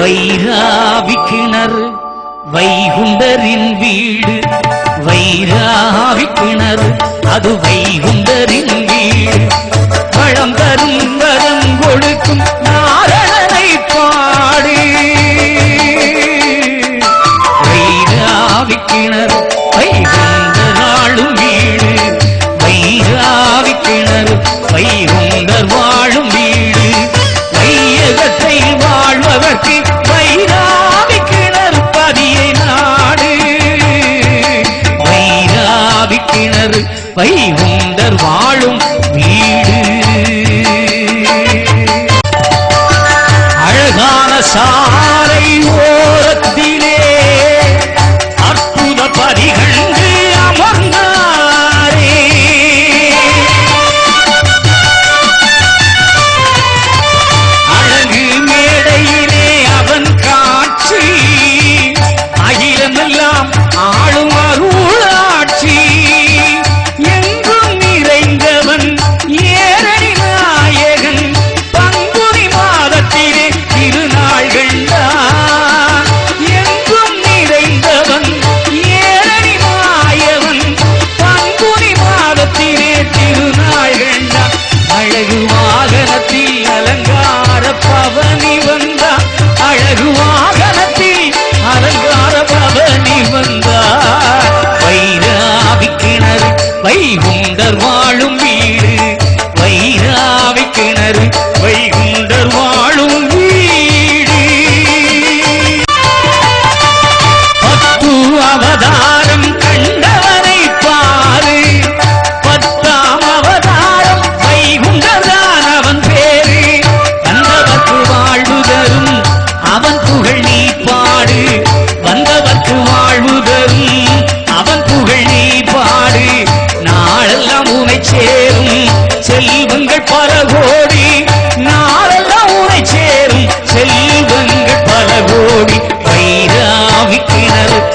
வைராவிக்கிணர் வைகுண்டரின் வீடு. வைராவிக்கிணர் அது வைகுண்டரின் கிணறு பை உந்தர் வாழும் வாகனத்தில் அலங்கார பவனி வந்தார். வைராவி கிணறு வைகுண்டர் வாழும் வீடு. வைராவி கிணறு Yeah.